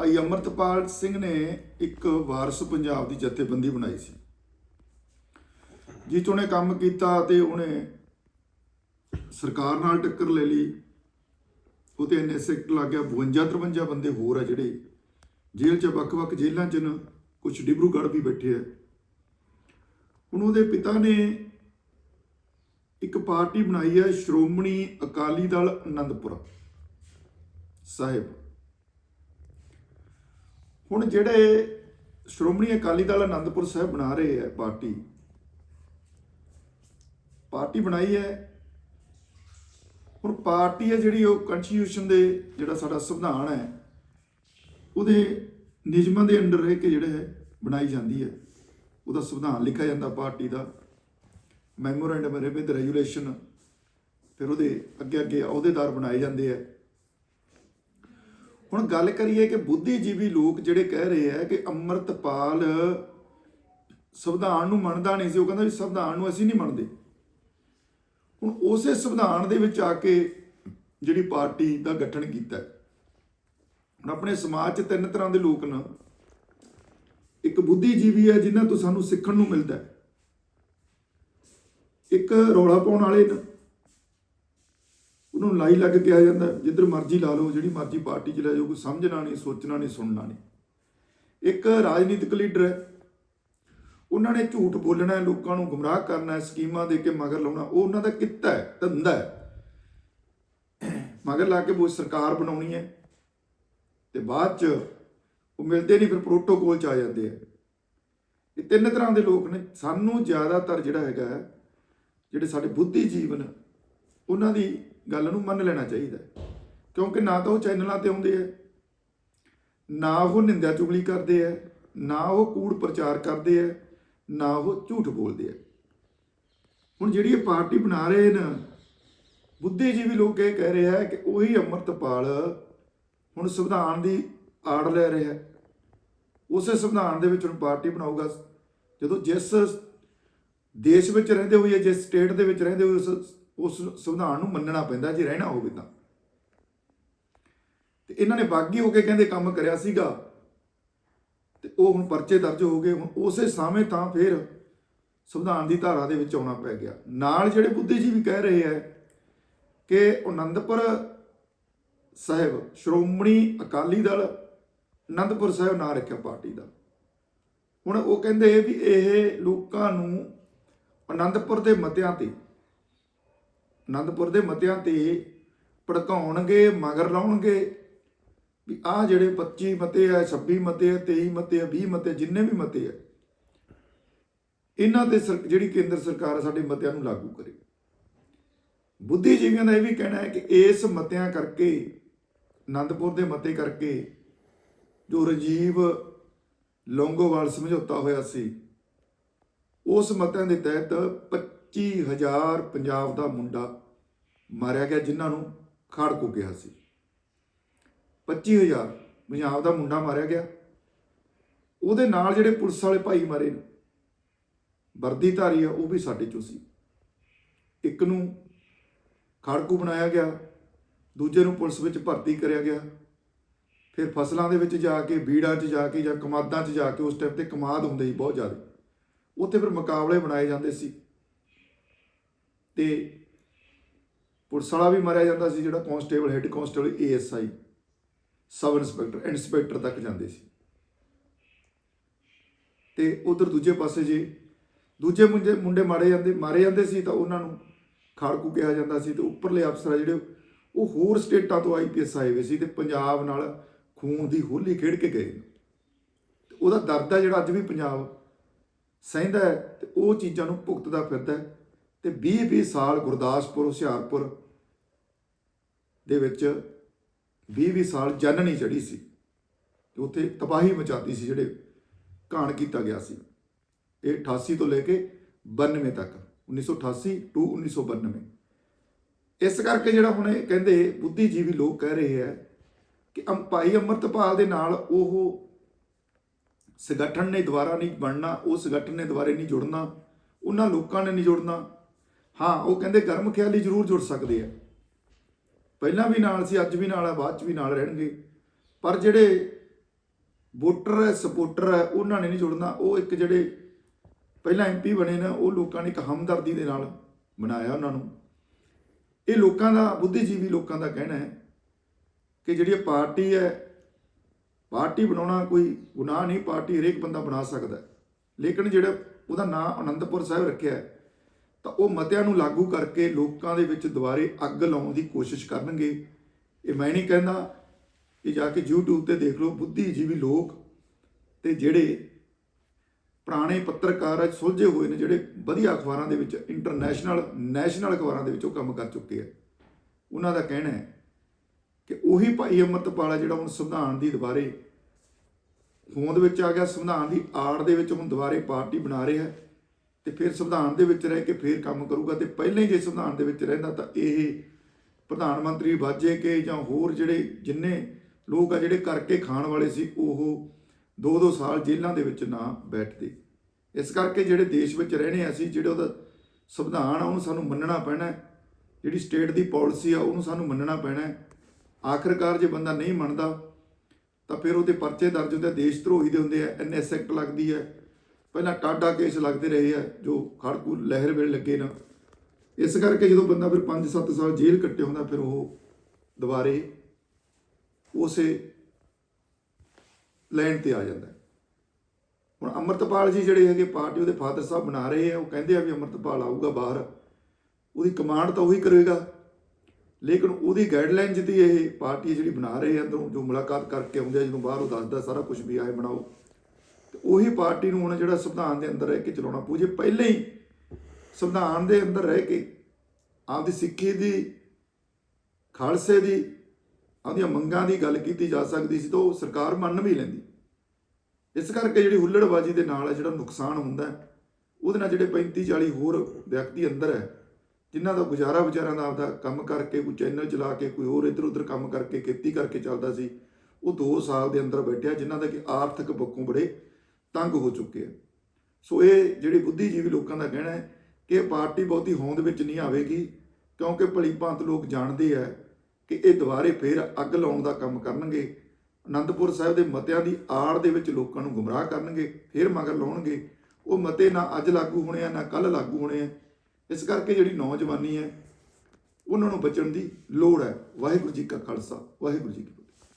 ਭਾਈ ਅਮਰਤਪਾਲ ਸਿੰਘ ਨੇ ਇੱਕ ਵਾਰਸ ਪੰਜਾਬ ਦੀ ਜਥੇਬੰਦੀ ਬਣਾਈ ਸੀ। ਜਿਸ 'ਚ ਉਹਨੇ ਕੰਮ ਕੀਤਾ ਤੇ ਉਹਨੇ ਸਰਕਾਰ ਨਾਲ ਟੱਕਰ ਲੈ ਲਈ। ਉਹ ਤੇ ਐਨਐਸ ਐਕਟ ਲੱਗ ਗਿਆ 52 53 ਬੰਦੇ ਹੋਰ ਆ ਜਿਹੜੇ ਜੇਲ੍ਹ 'ਚ ਵੱਖ-ਵੱਖ ਜੇਲ੍ਹਾਂ 'ਚ ਨੇ ਕੁਝ ਡਿਬਰੂਗੜ੍ਹ ਵੀ ਬੈਠੇ ਆ। ਹੁਣ ਉਹਦੇ ਪਿਤਾ ਨੇ ਇੱਕ ਪਾਰਟੀ ਬਣਾਈ ਹੈ ਸ਼੍ਰੋਮਣੀ ਅਕਾਲੀ ਦਲ ਆਨੰਦਪੁਰ ਸਾਹਿਬ। ਹੁਣ ਜਿਹੜੇ ਸ਼੍ਰੋਮਣੀ ਅਕਾਲੀ ਦਲ ਆਨੰਦਪੁਰ ਸਾਹਿਬ ਬਣਾ ਰਹੇ ਹੈ ਪਾਰਟੀ ਪਾਰਟੀ ਬਣਾਈ ਹੈ। ਹੁਣ ਪਾਰਟੀ ਹੈ ਜਿਹੜੀ ਉਹ ਕੰਸਟੀਟਿਊਸ਼ਨ ਦੇ ਜਿਹੜਾ ਸਾਡਾ ਸੰਵਿਧਾਨ ਹੈ, ਉਹਦੇ ਨਿਯਮਾਂ ਦੇ ਅੰਡਰ ਰਹਿ ਕੇ ਜਿਹੜੇ ਹੈ ਬਣਾਈ ਜਾਂਦੀ ਹੈ। ਉਹਦਾ ਸੰਵਿਧਾਨ ਲਿਖਿਆ ਜਾਂਦਾ ਪਾਰਟੀ ਦਾ। ਮੈਮੋਰੈਂਡਮ ਵਿਦ ਰੈਗੂਲੇਸ਼ਨ ਫਿਰ ਉਹਦੇ ਅੱਗੇ ਅੱਗੇ ਅਹੁਦੇਦਾਰ ਬਣਾਏ ਜਾਂਦੇ ਆ ਹੁਣ ਗੱਲ ਕਰੀਏ ਕਿ ਬੁੱਧੀਜੀਵੀ ਲੋਕ ਜਿਹੜੇ ਕਹਿ ਰਹੇ ਆ ਕਿ ਅੰਮ੍ਰਿਤਪਾਲ ਸੰਵਿਧਾਨ ਨੂੰ ਮੰਨਦਾ ਨਹੀਂ ਸੀ, ਉਹ ਕਹਿੰਦਾ ਵੀ ਸੰਵਿਧਾਨ ਨੂੰ ਅਸੀਂ ਨਹੀਂ ਮੰਨਦੇ। ਹੁਣ ਉਸੇ ਸੰਵਿਧਾਨ ਦੇ ਵਿੱਚ ਆ ਕੇ ਜਿਹੜੀ ਪਾਰਟੀ ਦਾ ਗਠਨ ਕੀਤਾ ਹੁਣ ਆਪਣੇ ਸਮਾਜ 'ਚ ਤਿੰਨ ਤਰ੍ਹਾਂ ਦੇ ਲੋਕ ਨਾ। ਇੱਕ ਬੁੱਧੀਜੀਵੀ ਹੈ ਜਿਨ੍ਹਾਂ ਤੋਂ ਸਾਨੂੰ ਸਿੱਖਣ ਨੂੰ ਮਿਲਦਾ ਇੱਕ ਰੌਲਾ ਪਾਉਣ ਵਾਲੇ ਨੇ। ਉਹਨੂੰ ਲਾਈ ਲੱਗ ਕਿਹਾ ਜਾਂਦਾ, ਜਿੱਧਰ ਮਰਜ਼ੀ ਲਾ ਲਓ, ਜਿਹੜੀ ਮਰਜ਼ੀ ਪਾਰਟੀ 'ਚ ਲੈ ਜਾਓ, ਕੋਈ ਸਮਝਣਾ ਨਹੀਂ, ਸੋਚਣਾ ਨਹੀਂ, ਸੁਣਨਾ ਨਹੀਂ। ਇੱਕ ਰਾਜਨੀਤਿਕ ਲੀਡਰ ਹੈ। ਉਹਨਾਂ ਨੇ ਝੂਠ ਬੋਲਣਾ ਹੈ, ਲੋਕਾਂ ਨੂੰ ਗੁੰਮਰਾਹ ਕਰਨਾ ਹੈ, ਸਕੀਮਾਂ ਦੇ ਕੇ ਮਗਰ ਲਾਉਣਾ, ਉਹ ਉਹਨਾਂ ਦਾ ਕਿੱਤਾ ਹੈ, ਧੰਦਾ ਹੈ। ਮਗਰ ਲਾ ਕੇ ਉਹ ਸਰਕਾਰ ਬਣਾਉਣੀ ਹੈ ਤੇ ਬਾਅਦ ਚ ਉਹ ਮਿਲਦੇ ਨਹੀਂ, ਫਿਰ ਪ੍ਰੋਟੋਕੋਲ ਚ ਆ ਜਾਂਦੇ ਆ। ਇਹ ਤਿੰਨ ਤਰ੍ਹਾਂ ਦੇ ਲੋਕ ਨੇ। ਸਾਨੂੰ ਜ਼ਿਆਦਾਤਰ ਜਿਹੜਾ ਹੈਗਾ, ਜਿਹੜੇ ਸਾਡੇ ਬੁੱਧੀ ਜੀਵਨ, ਉਹਨਾਂ ਦੀ ਗੱਲ ਨੂੰ ਮੰਨ ਲੈਣਾ ਚਾਹੀਦਾ ਕਿਉਂਕਿ ਨਾ ਤਾਂ ਉਹ ਚੈਨਲਾਂ ਤੇ ਆਉਂਦੇ ਆ ਨਾ ਉਹ ਨਿੰਦਿਆ ਚੁਗਲੀ ਕਰਦੇ ਆ ਨਾ ਉਹ ਕੂੜ ਪ੍ਰਚਾਰ ਕਰਦੇ ਆ ਨਾ ਉਹ ਝੂਠ ਬੋਲਦੇ ਆ ਹੁਣ ਜਿਹੜੀ ਇਹ ਪਾਰਟੀ ਬਣਾ ਰਹੇ ਨੇ, ਬੁੱਧੀਜੀਵੀ ਲੋਕ ਇਹ ਕਹਿ ਰਹੇ ਆ ਕਿ ਉਹੀ ਅੰਮ੍ਰਿਤਪਾਲ ਹੁਣ ਸੰਵਿਧਾਨ ਦੀ ਆੜ ਲੈ ਰਿਹਾ ਹੈ। ਉਸੇ ਸੰਵਿਧਾਨ ਦੇ ਵਿੱਚ ਹੁਣ ਪਾਰਟੀ ਬਣਾਊਗਾ। ਜਦੋਂ ਜਿਸ ਦੇਸ਼ ਵਿੱਚ ਰਹਿੰਦੇ ਹੋਏ ਜਿਸ ਸਟੇਟ ਦੇ ਵਿੱਚ ਰਹਿੰਦੇ ਹੋਏ ਉਸ ਉਸ ਸੰਵਿਧਾਨ ਨੂੰ ਮੰਨਣਾ ਪੈਂਦਾ ਜੇ ਰਹਿਣਾ ਹੋਵੇ ਤਾਂ। ਤੇ ਇਹਨਾਂ ਨੇ ਬਾਗੀ ਹੋ ਕੇ ਕਹਿੰਦੇ ਕੰਮ ਕਰਿਆ ਸੀਗਾ। ਤੇ ਉਹ ਹੁਣ ਪਰਚੇ ਦਰਜ ਹੋ ਗਏ, ਹੁਣ ਉਸੇ ਸਮੇਂ ਤਾਂ ਫਿਰ ਸੰਵਿਧਾਨ ਦੀ ਧਾਰਾ ਦੇ ਵਿੱਚ ਆਉਣਾ ਪੈ ਗਿਆ। ਨਾਲ ਜਿਹੜੇ ਬੁੱਧੀਜੀਵੀ ਕਹਿ ਰਹੇ ਹੈ ਕਿ ਅਨੰਦਪੁਰ ਸਾਹਿਬ, ਸ਼੍ਰੋਮਣੀ ਅਕਾਲੀ ਦਲ ਅਨੰਦਪੁਰ ਸਾਹਿਬ ਨਾਂ ਰੱਖਿਆ ਪਾਰਟੀ ਦਾ। ਹੁਣ ਉਹ ਕਹਿੰਦੇ ਵੀ ਇਹ ਲੋਕਾਂ ਨੂੰ ਅਨੰਦਪੁਰ ਦੇ ਮਤਿਆਂ ਤੇ ਅਨੰਦਪੁਰ ਦੇ ਮਤਿਆਂ ਤੇ ਭੜਕਾਉਣਗੇ, ਮਗਰ ਲਾਉਣਗੇ। ਵੀ ਆਹ ਜਿਹੜੇ 25 ਮਤੇ ਆ 26 ਮਤੇ ਆ 23 ਮਤੇ ਆ 20 ਮਤੇ ਜਿੰਨੇ ਵੀ ਮਤੇ ਆ, ਇਹਨਾਂ ਤੇ ਸਰ- ਜਿਹੜੀ ਕੇਂਦਰ ਸਰਕਾਰ ਸਾਡੇ ਮਤਿਆਂ ਨੂੰ ਲਾਗੂ ਕਰੇ। ਬੁੱਧੀਜੀਵੀਆਂ ਦਾ ਇਹ ਵੀ ਕਹਿਣਾ ਹੈ ਕਿ ਇਸ ਮਤਿਆਂ ਕਰਕੇ ਆਨੰਦਪੁਰ ਦੇ ਮਤੇ ਕਰਕੇ ਜੋ ਰਾਜੀਵ ਲੌਂਗੋਵਾਲ ਸਮਝੌਤਾ ਹੋਇਆ ਸੀ, ਉਸ ਮਤਿਆਂ ਦੇ ਤਹਿਤ 25000 ਪੰਜਾਬ ਦਾ ਮੁੰਡਾ ਮਾਰਿਆ ਗਿਆ ਜਿਨ੍ਹਾਂ ਨੂੰ ਖਾੜਕੂ ਕਿਹਾ ਸੀ। 25000 ਪੰਜਾਬ ਦਾ ਮੁੰਡਾ ਮਾਰਿਆ ਗਿਆ। ਉਹਦੇ ਨਾਲ ਜਿਹੜੇ ਪੁਲਿਸ ਵਾਲੇ ਭਾਈ ਮਾਰੇ ਨੇ, ਵਰਦੀਧਾਰੀ ਆ, ਉਹ ਵੀ ਸਾਡੇ ਚੋਂ ਸੀ। ਇੱਕ ਨੂੰ ਖਾੜਕੂ ਬਣਾਇਆ ਗਿਆ, ਦੂਜੇ ਨੂੰ ਪੁਲਿਸ ਵਿੱਚ ਭਰਤੀ ਕਰਿਆ ਗਿਆ। ਫਿਰ ਫਸਲਾਂ ਦੇ ਵਿੱਚ ਜਾ ਕੇ, ਬੀੜਾਂ 'ਚ ਜਾ ਕੇ ਜਾਂ ਕਮਾਦਾਂ 'ਚ ਜਾ ਕੇ ਉਸ ਟਾਈਮ ਤੇ ਕਮਾਦ ਹੁੰਦੇ ਸੀ ਬਹੁਤ ਜ਼ਿਆਦਾ। ਉੱਥੇ ਫਿਰ ਮੁਕਾਬਲੇ ਬਣਾਏ ਜਾਂਦੇ ਸੀ। ਤੇ ਪੁਲਿਸ ਵਾਲਾ ਵੀ ਮਾਰਿਆ ਜਾਂਦਾ ਸੀ, ਜਿਹੜਾ constable head constable ASI sub inspector inspector ਤੱਕ ਜਾਂਦੇ ਸੀ। ਤੇ ਉਧਰ ਦੂਜੇ ਪਾਸੇ ਜੇ ਦੂਜੇ ਮੁੰਡੇ ਮੁੰਡੇ ਮਾਰੇ ਜਾਂਦੇ ਮਾਰੇ ਜਾਂਦੇ ਸੀ ਤਾਂ ਉਹਨਾਂ ਨੂੰ ਖਾੜਕੂ ਕਿਹਾ ਜਾਂਦਾ ਸੀ ਤੇ ਉੱਪਰਲੇ ਅਫਸਰ ਆ ਜਿਹੜੇ, ਉਹ ਹੋਰ ਸਟੇਟਾਂ ਤੋਂ ਆਈਪੀਐਸ ਆਏ ਹੋਏ ਸੀ ਤੇ ਪੰਜਾਬ ਨਾਲ ਖੂਨ ਦੀ ਹੋਲੀ ਖੇਡ ਕੇ ਗਏ ਉਹਦਾ ਦਰਦ ਹੈ ਜਿਹੜਾ ਅੱਜ ਵੀ ਪੰਜਾਬ ਸਹਿੰਦਾ ਹੈ ਤੇ ਉਹ ਚੀਜ਼ਾਂ ਨੂੰ ਭੁਗਤਦਾ ਫਿਰਦਾ ਹੈ। ਤੇ 20 20 ਸਾਲ ਗੁਰਦਾਸਪੁਰ, ਹੁਸ਼ਿਆਰਪੁਰ ਦੇ ਵਿੱਚ 20 20 ਸਾਲ ਜਾਨਣੀ ਨਹੀਂ ਚੜੀ ਸੀ ਤੇ ਉੱਥੇ ਤਬਾਹੀ ਮਚਾਤੀ ਸੀ ਜਿਹੜੇ ਘਾਣ ਕੀਤਾ ਗਿਆ ਸੀ। ਇਹ 88 ਤੋਂ ਲੈ ਕੇ 92 ਤੱਕ 1988 ਟੂ 1992 ਇਸ ਕਰਕੇ ਜਿਹੜਾ ਹੁਣ ਇਹ ਕਹਿੰਦੇ ਬੁੱਧੀਜੀਵੀ ਲੋਕ ਕਹਿ ਰਹੇ ਹੈ ਕਿ ਅਮ ਭਾਈ ਅੰਮ੍ਰਿਤਪਾਲ ਦੇ ਨਾਲ ਉਹ ਸੰਗਠਨ ਨੇ ਦੁਬਾਰਾ ਨਹੀਂ ਬਣਨਾ, ਉਹ ਸੰਗਠਨ ਨੇ ਦੁਬਾਰੇ ਨਹੀਂ ਜੁੜਨਾ, ਉਹਨਾਂ ਲੋਕਾਂ ਨੇ ਨਹੀਂ ਜੁੜਨਾ। ਹਾਂ ਉਹ ਕਹਿੰਦੇ ਗਰਮ ਖਿਆਲੀ ਜ਼ਰੂਰ ਜੁੜ ਸਕਦੇ ਆ। ਪਹਿਲਾਂ ਵੀ ਨਾਲ ਸੀ ਅੱਜ ਵੀ ਨਾਲ ਆ ਬਾਅਦ ਚ ਵੀ ਨਾਲ ਰਹਿਣਗੇ। ਪਰ ਜਿਹੜੇ ਵੋਟਰ ਹੈ ਸਪੋਰਟਰ ਹੈ ਉਹਨਾਂ ਨੇ ਨਹੀਂ ਜੁੜਨਾ। ਉਹ ਇੱਕ ਜਿਹੜੇ ਪਹਿਲਾਂ ਐਮਪੀ ਬਣੇ ਨੇ ਉਹ ਲੋਕਾਂ ਨੇ ਇੱਕ ਹਮਦਰਦੀ ਦੇ ਨਾਲ ਬਣਾਇਆ ਉਹਨਾਂ ਨੂੰ। ਇਹ ਲੋਕਾਂ ਦਾ ਬੁੱਧੀਜੀਵੀ ਲੋਕਾਂ ਦਾ ਕਹਿਣਾ ਹੈ ਕਿ ਜਿਹੜੀ ਪਾਰਟੀ ਹੈ ਪਾਰਟੀ ਬਣਾਉਣਾ ਕੋਈ ਗੁਨਾਹ ਨਹੀਂ ਪਾਰਟੀ ਹਰੇਕ ਬੰਦਾ ਬਣਾ ਸਕਦਾ ਲੇਕਿਨ ਜਿਹੜਾ ਉਹਦਾ ਨਾਂ ਅਨੰਦਪੁਰ ਸਾਹਿਬ ਰੱਖਿਆ ਹੈ, ਤਾਂ ਉਹ ਮਤਿਆਂ ਨੂੰ ਲਾਗੂ ਕਰਕੇ ਲੋਕਾਂ ਦੇ ਵਿੱਚ ਦੁਬਾਰੇ ਅੱਗ ਲਾਉਣ ਦੀ ਕੋਸ਼ਿਸ਼ ਕਰਨਗੇ। ਇਹ ਮੈਂ ਨਹੀਂ ਕਹਿੰਦਾ ਕਿ ਜਾ ਕੇ YouTube ਤੇ ਦੇਖ ਲਓ, ਬੁੱਧੀਜੀਵੀ ਲੋਕ ਤੇ ਜਿਹੜੇ ਪੁਰਾਣੇ ਪੱਤਰਕਾਰ ਅੱਜ ਸੁਲਝੇ ਹੋਏ ਨੇ, ਜਿਹੜੇ ਵਧੀਆ ਅਖਬਾਰਾਂ ਦੇ ਵਿੱਚ ਇੰਟਰਨੈਸ਼ਨਲ ਨੈਸ਼ਨਲ ਅਖਬਾਰਾਂ ਦੇ ਵਿੱਚ ਉਹ ਕੰਮ ਕਰ ਚੁੱਕੇ ਆ। ਉਹਨਾਂ ਦਾ ਕਹਿਣਾ ਹੈ ਕਿ ਉਹੀ ਭਾਈ ਅਮਰਤਪਾਲ ਜਿਹੜਾ ਹੁਣ ਸੰਵਿਧਾਨ ਦੀ ਦੁਬਾਰੇ ਹੋਂਦ ਵਿੱਚ ਆ ਗਿਆ, ਸੰਵਿਧਾਨ ਦੀ ਆੜ ਦੇ ਵਿੱਚ ਹੁਣ ਦੁਬਾਰੇ ਪਾਰਟੀ ਬਣਾ ਰਿਹਾ ਹੈ। ਤੇ ਫਿਰ ਸੰਵਿਧਾਨ ਦੇ ਵਿੱਚ ਰਹਿ ਕੇ ਫਿਰ ਕੰਮ ਕਰੂਗਾ ਤੇ ਪਹਿਲਾਂ ਹੀ ਜੇ ਸੰਵਿਧਾਨ ਦੇ ਵਿੱਚ ਰਹਿੰਦਾ ਤਾਂ ਇਹ ਪ੍ਰਧਾਨ ਮੰਤਰੀ ਵਾਜੇ ਕੇ ਜਾਂ ਹੋਰ ਜਿਹੜੇ ਜਿੰਨੇ ਲੋਕ ਆ ਜਿਹੜੇ ਕਰਕੇ ਖਾਣ ਵਾਲੇ ਸੀ ਉਹ ਦੋ ਦੋ ਸਾਲ ਜੇਲ੍ਹਾਂ ਦੇ ਵਿੱਚ ਨਾ ਬੈਠਦੇ। ਇਸ ਕਰਕੇ ਜਿਹੜੇ ਦੇਸ਼ ਵਿੱਚ ਰਹਿਣੇ ਆ ਅਸੀਂ ਜਿਹੜੇ ਉਹਦਾ ਸੰਵਿਧਾਨ ਆ ਉਹਨੂੰ ਸਾਨੂੰ ਮੰਨਣਾ ਪੈਣਾ ਜਿਹੜੀ ਸਟੇਟ ਦੀ ਪਾਲਿਸੀ ਆ ਉਹਨੂੰ ਸਾਨੂੰ ਮੰਨਣਾ ਪੈਣਾ ਹੈ। ਆਖਰਕਾਰ ਜੇ ਬੰਦਾ ਨਹੀਂ ਮੰਨਦਾ ਤਾਂ ਫਿਰ ਉਹਦੇ ਪਰਚੇ ਦਰਜ ਹੁੰਦੇ ਆ, ਦੇਸ਼ ਧਰੋਹੀ ਦੇ ਹੁੰਦੇ ਆ ਐਨਐਸ ਐਕਟ ਲੱਗਦੀ ਹੈ। ਪਹਿਲਾਂ ਟਾਡਾ ਕੇਸ ਲੱਗਦੇ ਰਹੇ ਆ, ਜੋ ਖੜਕੂ ਲਹਿਰ ਵੇਲੇ ਲੱਗੇ ਨਾ। ਇਸ ਕਰਕੇ ਜਦੋਂ ਬੰਦਾ ਫਿਰ 5-7 ਸਾਲ ਜੇਲ੍ਹ ਕੱਟੇ ਹੁੰਦਾ, ਫਿਰ ਉਹ ਦੁਬਾਰੇ ਉਸੇ ਲਾਈਨ ਤੇ ਆ ਜਾਂਦਾ। ਹੁਣ ਅਮਰਤਪਾਲ ਜੀ ਜਿਹੜੇ ਹੈਗੇ ਪਾਰਟੀ ਉਹਦੇ ਫਾਦਰ ਸਾਹਿਬ ਬਣਾ ਰਹੇ ਆ, ਉਹ ਕਹਿੰਦੇ ਆ ਵੀ ਅਮਰਤਪਾਲ ਆਊਗਾ ਬਾਹਰ, ਉਹਦੀ ਕਮਾਂਡ ਤਾਂ ਉਹੀ ਕਰੇਗਾ। ਲੇਕਿਨ ਉਹਦੀ ਗਾਈਡਲਾਈਨ ਜਿਹਦੀ ਇਹ ਪਾਰਟੀ ਜਿਹੜੀ ਬਣਾ ਰਹੇ ਆ ਅੰਦਰੋਂ, ਜੋ ਮੁਲਾਕਾਤ ਕਰਕੇ ਆਉਂਦੇ ਆ, ਜਦੋਂ ਬਾਹਰ ਉਹ ਦੱਸਦਾ ਸਾਰਾ ਕੁਝ ਵੀ ਆਏ ਬਣਾਓ। ਤੇ ਉਹੀ ਪਾਰਟੀ ਨੂੰ ਹੁਣ ਜਿਹੜਾ ਸੰਵਿਧਾਨ ਦੇ ਅੰਦਰ ਰਹਿ ਕੇ ਚਲਾਉਣਾ ਪਊ। ਜੇ ਪਹਿਲਾਂ ਹੀ ਸੰਵਿਧਾਨ ਦੇ ਅੰਦਰ ਰਹਿ ਕੇ ਆਪਦੀ ਸਿੱਖੀ ਦੀ, ਖਾਲਸੇ ਦੀ, ਆਪਦੀਆਂ ਮੰਗਾਂ ਦੀ ਗੱਲ ਕੀਤੀ ਜਾ ਸਕਦੀ ਸੀ ਤਾਂ ਉਹ ਸਰਕਾਰ ਮੰਨ ਵੀ ਲੈਂਦੀ। ਇਸ ਕਰਕੇ ਜਿਹੜੀ ਹੁੱਲੜਬਾਜ਼ੀ ਦੇ ਨਾਲ ਜਿਹੜਾ ਨੁਕਸਾਨ ਹੁੰਦਾ ਉਹਦੇ ਨਾਲ ਜਿਹੜੇ 35 40 ਹੋਰ ਵਿਅਕਤੀ ਅੰਦਰ ਹੈ, ਜਿਨ੍ਹਾਂ ਦਾ ਗੁਜ਼ਾਰਾ ਵਿਚਾਰਾਂ ਦਾ ਆਪਦਾ ਕੰਮ ਕਰਕੇ, ਕੋਈ ਚੈਨਲ ਚਲਾ ਕੇ, ਕੋਈ ਹੋਰ ਇੱਧਰ ਉੱਧਰ ਕੰਮ ਕਰਕੇ, ਖੇਤੀ ਕਰਕੇ ਚੱਲਦਾ ਸੀ, ਉਹ 2 ਸਾਲ ਦੇ ਅੰਦਰ ਬੈਠਿਆ, ਜਿਨ੍ਹਾਂ ਦਾ ਕਿ ਆਰਥਿਕ ਪੱਖੋਂ ਬੜੇ ਤੰਗ ਹੋ ਚੁੱਕੇ ਆ। ਸੋ ਇਹ ਜਿਹੜੇ ਬੁੱਧੀਜੀਵੀ ਲੋਕਾਂ ਦਾ ਕਹਿਣਾ ਹੈ ਕਿ ਇਹ ਪਾਰਟੀ ਬਹੁਤੀ ਹੋਂਦ ਵਿੱਚ ਨਹੀਂ ਆਵੇਗੀ, ਕਿਉਂਕਿ ਭਲੀ ਭਾਂਤ ਲੋਕ ਜਾਣਦੇ ਆ ਕਿ ਇਹ ਦੁਬਾਰੇ ਫੇਰ ਅੱਗ ਲਾਉਣ ਦਾ ਕੰਮ ਕਰਨਗੇ, ਅਨੰਦਪੁਰ ਸਾਹਿਬ ਦੇ ਮਤਿਆਂ ਦੀ ਆੜ ਦੇ ਵਿੱਚ ਲੋਕਾਂ ਨੂੰ ਗੁੰਮਰਾਹ ਕਰਨਗੇ, ਫੇਰ ਮਗਰ ਲਾਉਣਗੇ। ਉਹ ਮਤੇ ਨਾ ਅੱਜ ਲਾਗੂ ਹੋਣੇ ਆ, ਨਾ ਕੱਲ ਲਾਗੂ ਹੋਣੇ ਆ। ਇਸ ਕਰਕੇ ਜਿਹੜੀ ਨੌਜਵਾਨੀ ਹੈ, ਉਹਨਾਂ ਨੂੰ ਬਚਣ ਦੀ ਲੋੜ ਹੈ। ਵਾਹਿਗੁਰੂ ਜੀ ਕਾ ਖਾਲਸਾ, ਵਾਹਿਗੁਰੂ ਜੀ